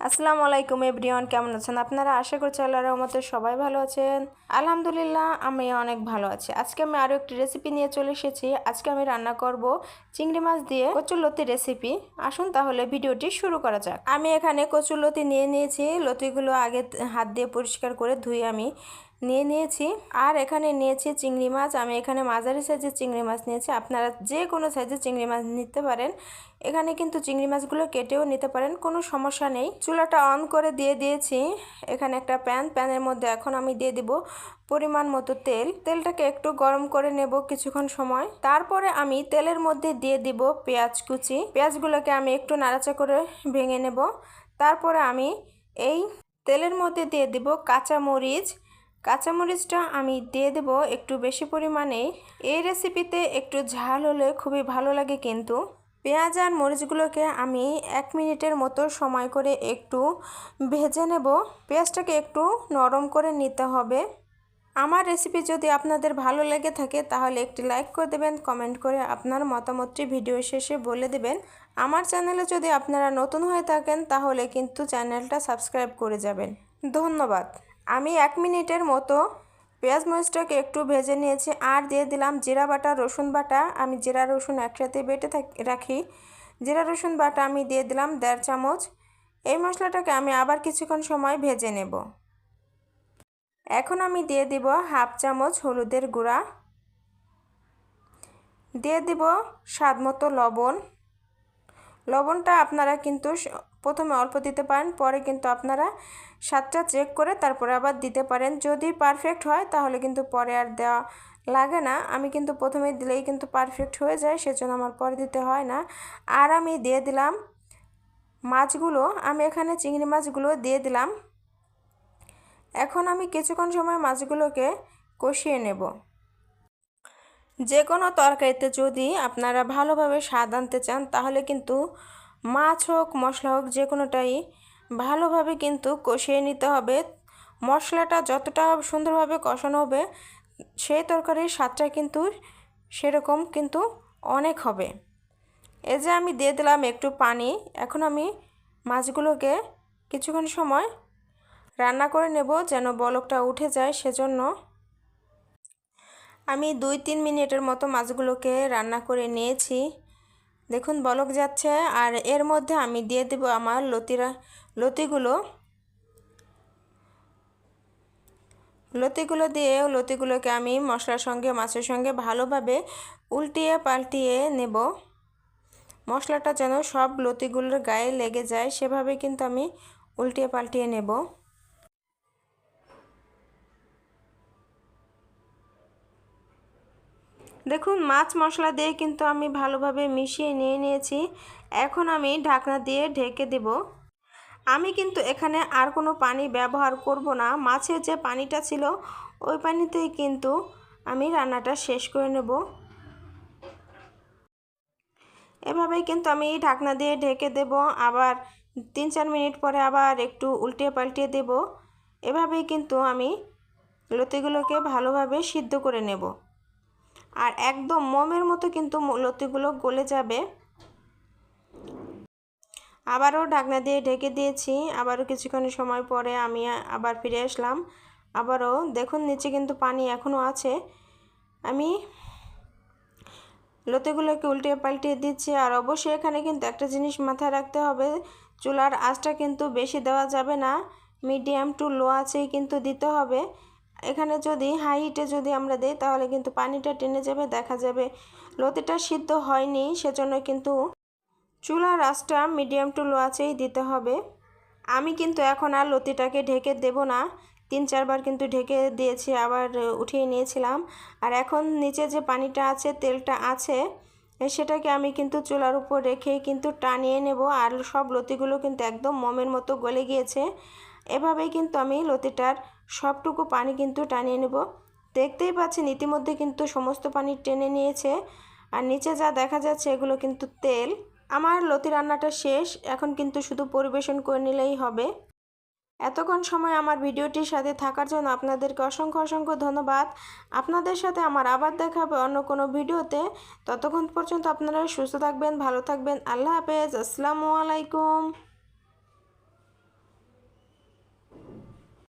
আসসালামু আলাইকুম এভরিওয়ান কেমন আছেন? আপনারা আশা করছি আল্লাহর রহমতে সবাই ভালো আছেন। আলহামদুলিল্লাহ, আমি অনেক ভালো আছি। আজকে আমি আরও একটি রেসিপি নিয়ে চলে এসেছি। আজকে আমি রান্না করব চিংড়ি মাছ দিয়ে কচুরলতি রেসিপি আসুন তাহলে ভিডিওটি শুরু করা যাক। আমি এখানে কচুরলতি নিয়ে নিয়েছি। লতিগুলো আগে হাত দিয়ে পরিষ্কার করে ধুয়ে আমি নিয়ে নিয়েছি। আর এখানে নিয়েছি চিংড়ি মাছ। আমি এখানে মাঝারি সাইজের চিংড়ি মাছ নিয়েছি। আপনারা যে কোনো সাইজের চিংড়ি মাছ নিতে পারেন। এখানে কিন্তু চিংড়ি মাছগুলো কেটেও নিতে পারেন। কোনো সমস্যা নেই। চুলাটা অন করে দিয়ে দিয়েছি। এখানে একটা প্যান প্যানের মধ্যে এখন আমি দিয়ে দিব পরিমাণ মতো তেল। তেলটাকে একটু গরম করে নেব কিছুক্ষণ সময়। তারপরে আমি তেলের মধ্যে দিয়ে দিব পেঁয়াজ কুচি। পেঁয়াজগুলোকে আমি একটু নাড়াচা করে ভেঙে নেব। তারপরে আমি এই তেলের মধ্যে দিয়ে দিব কাঁচা মরিচ কাঁচামরিচটা আমি দিয়ে দেব একটু বেশি পরিমাণে। এই রেসিপিতে একটু ঝাল হলে খুবই ভালো লাগে কিন্তু। পেঁয়াজ আর মরিচগুলোকে আমি এক মিনিটের মতো সময় করে একটু ভেজে নেব। পেঁয়াজটাকে একটু নরম করে নিতে হবে। আমার রেসিপি যদি আপনাদের ভালো লেগে থাকে, তাহলে একটি লাইক করে দেবেন কমেন্ট করে আপনার মতামতটি ভিডিও শেষে বলে দেবেন। আমার চ্যানেলে যদি আপনারা নতুন হয়ে থাকেন, তাহলে কিন্তু চ্যানেলটা সাবস্ক্রাইব করে যাবেন। ধন্যবাদ। আমি এক মিনিটের মতো পেঁয়াজ মরিচটাকে একটু ভেজে নিয়েছি, আর দিয়ে দিলাম জিরা বাটা, রসুন বাটা। আমি জিরা, রসুন একসাথে বেটে রাখি। জিরা, রসুন বাটা আমি দিয়ে দিলাম দেড় চামচ। এই মশলাটাকে আমি আবার কিছুক্ষণ সময় ভেজে নেব। এখন আমি দিয়ে দিব হাফ চামচ হলুদের গুঁড়া। দিয়ে দিব স্বাদ মতো লবণ। লবণটা আপনারা কিন্তু প্রথমে অল্প দিতে পারেন, পরে কিন্তু আপনারা স্বাদটা চেক করে তারপরে আবার দিতে পারেন। যদি পারফেক্ট হয়, তাহলে কিন্তু পরে আর দেওয়া লাগে না। আমি কিন্তু প্রথমে দিলেই কিন্তু পারফেক্ট হয়ে যায়, সেজন্য আমার পরে দিতে হয় না। আর আমি দিয়ে দিলাম মাছগুলো, আমি এখানে চিংড়ি মাছগুলো দিয়ে দিলাম। এখন আমি কিছুক্ষণ সময় মাছগুলোকে কষিয়ে নেব। যে কোনো তরকারিতে যদি আপনারা ভালোভাবে স্বাদ আনতে চান, তাহলে কিন্তু মাছ হোক, মশলা হোক যে কোনোটাই ভালোভাবে কিন্তু কষিয়ে নিতে হবে। মশলাটা যতটা সুন্দরভাবে কষানো হবে, সেই তরকারির স্বাদটা কিন্তু সেরকম কিন্তু অনেক হবে। এই যে আমি দিয়ে দিলাম একটু পানি, এখন আমি মাছগুলোকে কিছুক্ষণ সময় রান্না করে নেব যেন বলকটা উঠে যায় সেজন্য আমি দুই তিন মিনিটের মতো মাছগুলোকে রান্না করে নিয়েছি। দেখুন বলক যাচ্ছে আর এর মধ্যে আমি দিয়ে দেব আমার লতিরা, লতিগুলো। লতিগুলো দিয়ে লতিগুলোকে আমি মশলার সঙ্গে, মাছের সঙ্গে ভালোভাবে উল্টিয়ে পাল্টিয়ে নেব। মশলাটা যেন সব লতিগুলোর গায়ে লেগে যায়, সেভাবে কিন্তু আমি উল্টিয়ে পাল্টিয়ে নেব। দেখুন, মাছ মশলা দিয়ে কিন্তু আমি ভালোভাবে মিশিয়ে নিয়ে নিয়েছি। এখন আমি ঢাকনা দিয়ে ঢেকে দেব। আমি কিন্তু এখানে আর কোনো পানি ব্যবহার করব না। মাছের যে পানিটা ছিল, ওই পানিতেই কিন্তু আমি রান্নাটা শেষ করে নেব। এভাবেই কিন্তু আমি ঢাকনা দিয়ে ঢেকে দেব। আবার তিন চার মিনিট পরে আবার একটু উল্টে পাল্টিয়ে দেব। এভাবেই কিন্তু আমি লতিগুলোকে ভালোভাবে সিদ্ধ করে নেব। আর একদম মোমের মতো কিন্তু লতিগুলো গলে যাবে। আবারও ঢাকনা দিয়ে ঢেকে দিয়েছি। আবারও কিছুক্ষণ সময় পরে আমি আবার ফিরে আসলাম। আবারও দেখুন নিচে কিন্তু পানি এখনও আছে। আমি লতিগুলোকে উল্টে পাল্টিয়ে দিচ্ছি। আর অবশ্যই এখানে কিন্তু একটা জিনিস মাথায় রাখতে হবে। চুলার আঁচটা কিন্তু বেশি দেওয়া যাবে না। মিডিয়াম টু লো আছেই কিন্তু দিতে হবে। এখানে যদি হাই হিটে যদি আমরা দিই, তাহলে কিন্তু পানিটা টেনে যাবে, দেখা যাবে লতিটা সিদ্ধ হয়নি, সেজন্য কিন্তু চুলার আঁচটা মিডিয়াম টু লো আছেই দিতে হবে। আমি কিন্তু এখন আর লতিটাকে ঢেকে দেব না, তিন চারবার কিন্তু ঢেকে দিয়েছি, আবার উঠিয়ে নিয়েছিলাম। আর এখন নিচে যে পানিটা আছে, তেলটা আছে, সেটাকে আমি কিন্তু চুলার উপর রেখেই কিন্তু টানিয়ে নেব, আর সব লতিগুলো কিন্তু একদম মোমের মতো গলে গিয়েছে। এভাবেই কিন্তু আমি লতিটার সবটুকু পানি কিন্তু টানিয়ে নেব। দেখতেই পাচ্ছেন, ইতিমধ্যে কিন্তু সমস্ত পানি টেনে নিয়েছে। আর নিচে যা দেখা যাচ্ছে, এগুলো কিন্তু তেল। আমার লতি রান্নাটা শেষ, এখন কিন্তু শুধু পরিবেশন করে নিলেই হবে। এতক্ষণ সময় আমার ভিডিওটির সাথে থাকার জন্য আপনাদেরকে অসংখ্য অসংখ্য ধন্যবাদ। আপনাদের সাথে আমার আবার দেখা হবে অন্য কোনো ভিডিওতে। ততক্ষণ পর্যন্ত আপনারা সুস্থ থাকবেন, ভালো থাকবেন। আল্লাহ হাফেজ, আসসালামু আলাইকুম।